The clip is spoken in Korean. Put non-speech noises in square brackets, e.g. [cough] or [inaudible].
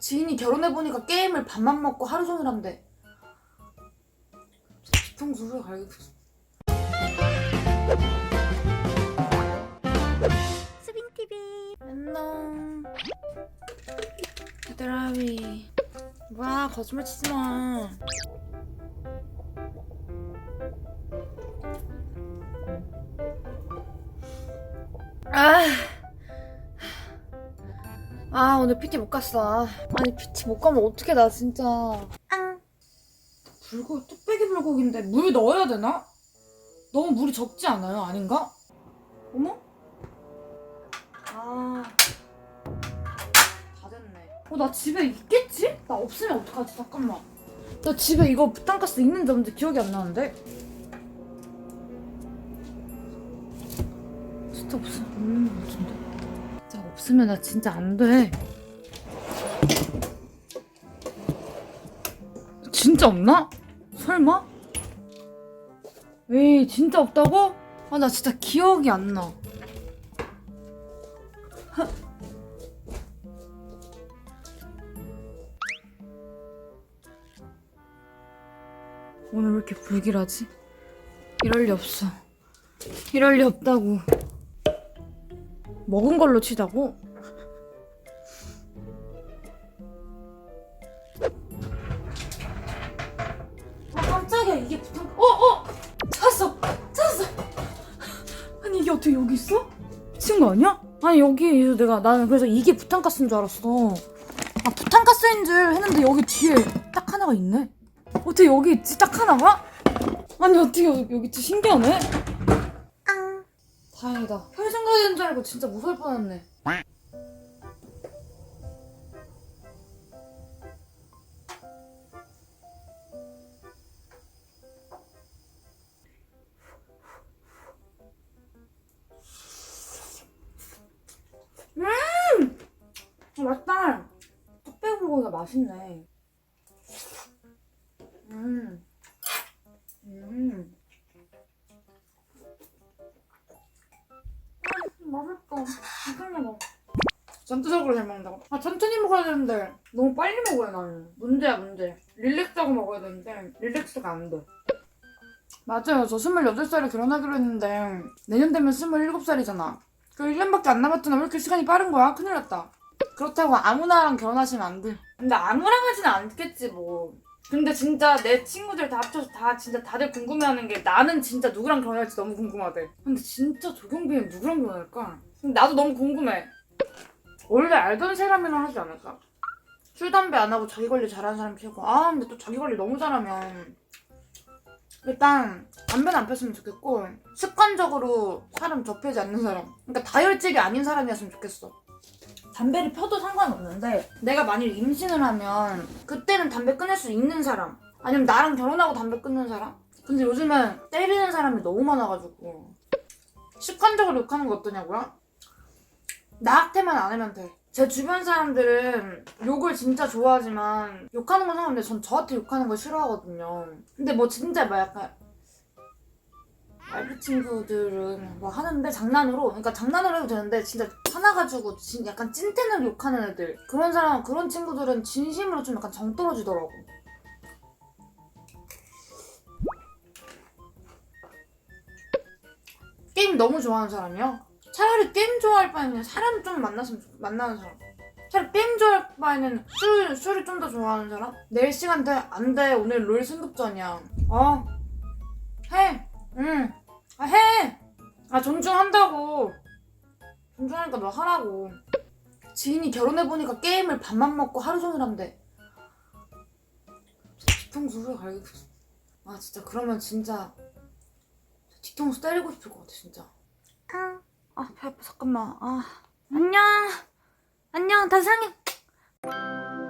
지인이 결혼해보니까 게임을 밥만 먹고 하루 종일 한대. 뒤통수 후에 갈겠어. 수빈TV 안녕. 얘들아비. 뭐야, 거짓말 치지 마. 아. 아, 오늘 PT 못 갔어. 아니, PT 못 가면 어떡해, 나 진짜. 앙 불고, 뚝배기 불고기인데 물 넣어야 되나? 너무 물이 적지 않아요? 아닌가? 어머? 아. 다 됐네. 어, 나 집에 있겠지? 나 없으면 어떡하지? 잠깐만. 나 집에 이거 부탄가스 있는지 없는지 기억이 안 나는데? 진짜? 진짜 없으면 나 진짜 안 돼. 진짜 없나? 설마? 에이, 진짜 없다고? 아, 나 진짜 기억이 안 나. [laughs] 오늘 왜 이렇게 불길하지? 이럴 리 없어. 이럴 리 없다고. 먹은 걸로 치자고? 아 깜짝이야 이게 부탄 어 어! 찾았어! 찾았어! 아니 이게 어떻게 여기 있어? 미친 거 아니야? 아니 여기 내가 나는 그래서 이게 부탄가스인 줄 알았어 아 부탄가스인 줄 했는데 여기 뒤에 딱 하나가 있네 어떻게 여기 있지? 딱 하나가? 아니 어떻게 여기, 여기 있지? 신기하네 앙 다행이다 평생 가야 되는 줄 알고 진짜 무서울 뻔했네 음! 맛있다 뚝배기 불고기가 맛있네 음. 음. 전투적으로 잘 먹는다고? 아 천천히 먹어야 되는데 너무 빨리 먹어요 나는. 문제야 문제. 릴렉스하고 먹어야 되는데 릴렉스가 안 돼. 맞아요. 저 28살에 결혼하기로 했는데 내년 되면 27살이잖아. 그 1년밖에 안 남았잖아. 왜 이렇게 시간이 빠른 거야? 큰일 났다. 그렇다고 아무나랑 결혼하시면 안 돼. 근데 아무랑 하지는 않겠지 뭐. 근데 진짜 내 친구들 다 합쳐서 다 진짜 다들 궁금해하는 게 나는 진짜 누구랑 결혼할지 너무 궁금하대. 근데 진짜 조경빈은 누구랑 결혼할까? 나도 너무 궁금해. 원래 알던 사람이랑 하지 않을까? 술 담배 안 하고 자기 관리 잘하는 사람 피우고. 아 근데 또 자기 관리 너무 잘하면 일단 담배는 안 폈으면 좋겠고 습관적으로 사람 접하지 않는 사람. 그러니까 다혈질이 아닌 사람이었으면 좋겠어. 담배를 펴도 상관없는데 내가 만일 임신을 하면 그때는 담배 끊을 수 있는 사람. 아니면 나랑 결혼하고 담배 끊는 사람. 근데 요즘은 때리는 사람이 너무 많아가지고. 습관적으로 욕하는 거 어떠냐고요? 나한테만 안 하면 돼. 제 주변 사람들은 욕을 진짜 좋아하지만 욕하는 건 상관없는데 전 저한테 욕하는 거 싫어하거든요. 근데 뭐 진짜 막 약간 알부 친구들은 뭐 하는데 장난으로 그러니까 장난으로 해도 되는데 진짜 화나가지고 진- 약간 찐텐으로 욕하는 애들 그런 사람 그런 친구들은 진심으로 좀 약간 정 떨어지더라고. 게임 너무 좋아하는 사람이요? 차라리 게임 좋아할 바에는 사람 좀 만났으면 좋- 만나는 사람. 차라리 게임 좋아할 바에는 술, 술을 좀 더 좋아하는 사람? 내일 시간 돼? 안 돼. 오늘 롤 승급전이야. 어. 해. 응. 아, 해. 아, 존중한다고. 존중하니까 너 하라고. 지인이 결혼해보니까 게임을 밥만 먹고 하루 종일 한대. 뒤통수 후에 갈겠어. 아, 진짜 그러면 진짜 뒤통수 때리고 싶을 것 같아, 진짜. 앙 아, 배 아파. 잠깐만. 아. 안녕. 안녕. 다시 상해.